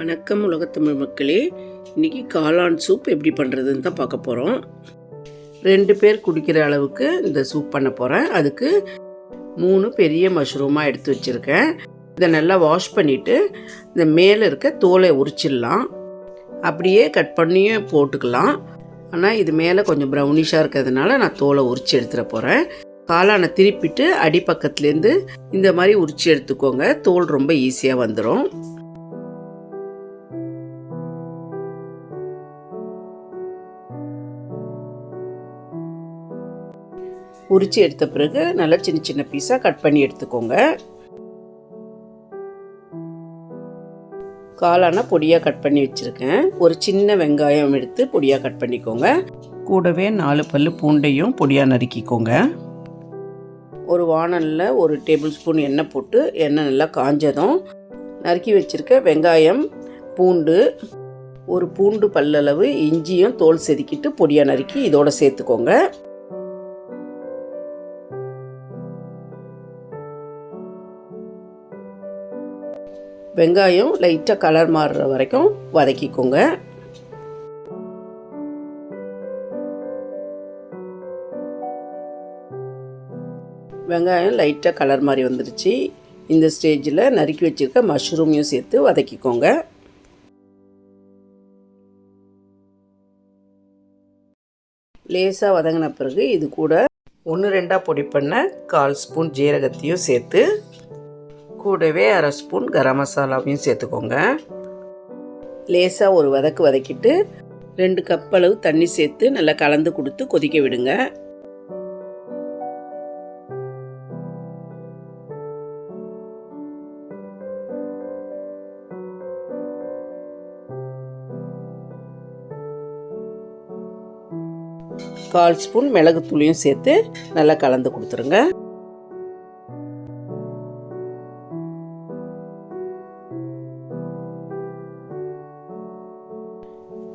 வணக்கம் உலகத்தமிழ் மக்களே. இன்னைக்கு காளான் சூப் எப்படி பண்ணுறதுன்னு தான் பார்க்க போகிறோம் ரெண்டு பேர் குடிக்கிற அளவுக்கு இந்த சூப் பண்ண போகிறேன் அதுக்கு மூணு பெரிய மஷ்ரூமாக எடுத்து வச்சுருக்கேன். இதை நல்லா வாஷ் பண்ணிவிட்டு இந்த மேலே இருக்க தோலை உரிச்சிடலாம். அப்படியே கட் பண்ணியும் போட்டுக்கலாம். ஆனால் இது மேலே கொஞ்சம் ப்ரௌனிஷாக இருக்கிறதுனால நான் தோலை உரிச்சு எடுத்துட போகிறேன் காளானை திருப்பிட்டு அடிப்பக்கத்துலேருந்து இந்த மாதிரி உரிச்சு எடுத்துக்கோங்க. தோல் ரொம்ப ஈஸியாக வந்துடும் உரித்து எடுத்த பிறகு நல்லா சின்ன சின்ன பீஸாக கட் பண்ணி எடுத்துக்கோங்க. காளான பொடியாக கட் பண்ணி வச்சுருக்கேன். ஒரு சின்ன வெங்காயம் எடுத்து பொடியாக கட் பண்ணிக்கோங்க. கூடவே நாலு பல் பூண்டையும் பொடியாக நறுக்கிக்கோங்க. ஒரு வானலில் ஒரு டேபிள் ஸ்பூன் எண்ணெய் போட்டு எண்ணெய் நல்லா காஞ்சதும் நறுக்கி வச்சுருக்க வெங்காயம் பூண்டு ஒரு பூண்டு பல்லளவு இஞ்சியும் தோல் செதுக்கிட்டு பொடியாக நறுக்கி இதோட சேர்த்துக்கோங்க. வெங்காயம் லைட்டாக கலர் மாறுற வரைக்கும் வதக்கிக்கோங்க. வெங்காயம் லைட்டாக கலர் மாதிரி வந்துடுச்சு. இந்த ஸ்டேஜில் நறுக்கி வச்சுருக்க மஷ்ரூமையும் சேர்த்து வதக்கிக்கோங்க. லேசாக வதங்கின பிறகு இது கூட ஒன்று ரெண்டாக பொடி பண்ண கால் ஸ்பூன் ஜீரகத்தையும் சேர்த்து கூடவே அரை ஸ்பூன் கரம் மசாலாவையும் சேர்த்துக்கோங்க. லேசாக ஒரு வதக்கு வதக்கிட்டு ரெண்டு கப் அளவு தண்ணி சேர்த்து நல்லா கலந்து கொடுத்து கொதிக்க விடுங்க. கால் ஸ்பூன் மிளகுத்தூளியும் சேர்த்து நல்லா கலந்து கொடுத்துருங்க.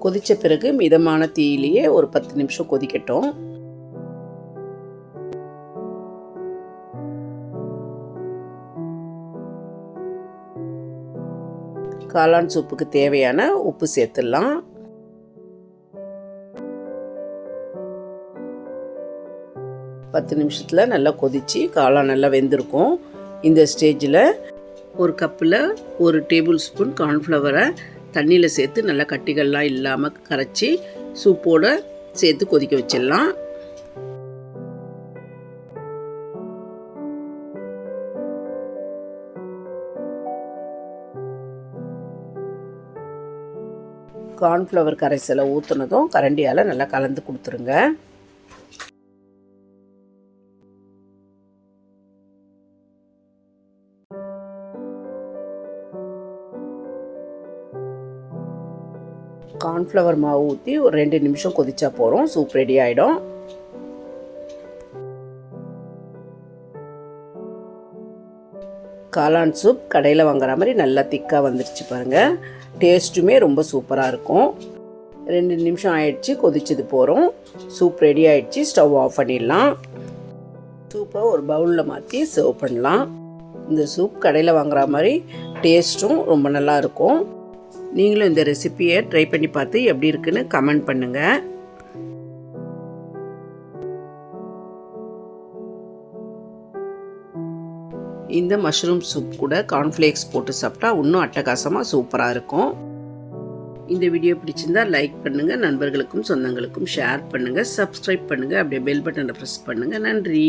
கொதித்த பிறகு மிதமான தீயிலேயே ஒரு பத்து நிமிஷம் கொதிக்கட்டும். காளான் சூப்புக்கு தேவையான உப்பு சேர்த்துடலாம். பத்து நிமிஷத்தில் நல்லா கொதித்து காளான் நல்லா வெந்திருக்கும். இந்த ஸ்டேஜில் ஒரு கப்பில் ஒரு டேபிள் ஸ்பூன் கார்ன்ஃப்ளவரை தண்ணியில் சேர்த்து நல்லா கட்டிகள்லாம் இல்லாமல் கரைச்சி சூப்போடு சேர்த்து கொதிக்க வச்சிடலாம். கார்ன்ஃப்ளவர் கரைசலை ஊற்றுனதும் கரண்டியால் நல்லா கலந்து கொடுத்துருங்க. கார்ன்ஃப்ளவர் மாவு ஊற்றி ஒரு ரெண்டு நிமிஷம் கொதிச்சா போகிறோம் சூப் ரெடி ஆகிடும் காளான் சூப் கடையில் வாங்குற மாதிரி நல்லா திக்காக வந்துடுச்சு பாருங்கள் டேஸ்ட்டுமே ரொம்ப சூப்பராக இருக்கும். ரெண்டு நிமிஷம் ஆயிடுச்சு கொதிச்சது போகிறோம் சூப் ரெடி ஆயிடுச்சு ஸ்டவ் ஆஃப் பண்ணிடலாம். சூப்பை ஒரு பவுலில் மாற்றி சர்வ் பண்ணலாம். இந்த சூப் கடையில் வாங்குற மாதிரி டேஸ்ட்டும் ரொம்ப நல்லா இருக்கும். நீங்களும் இந்த ரெசிப்பியை ட்ரை பண்ணி பார்த்து எப்படி இருக்குன்னு கமெண்ட் பண்ணுங்கள் இந்த மஷ்ரூம் சூப் கூட கார்ன்ஃப்ளேக்ஸ் போட்டு சாப்பிட்டா இன்னும் அட்டகாசமாக சூப்பராக இருக்கும். இந்த வீடியோ பிடிச்சிருந்தா லைக் பண்ணுங்கள் நண்பர்களுக்கும் சொந்தங்களுக்கும் ஷேர் பண்ணுங்கள் சப்ஸ்கிரைப் பண்ணுங்கள் அப்படியே பெல் பட்டனை ப்ரெஸ் பண்ணுங்கள் நன்றி.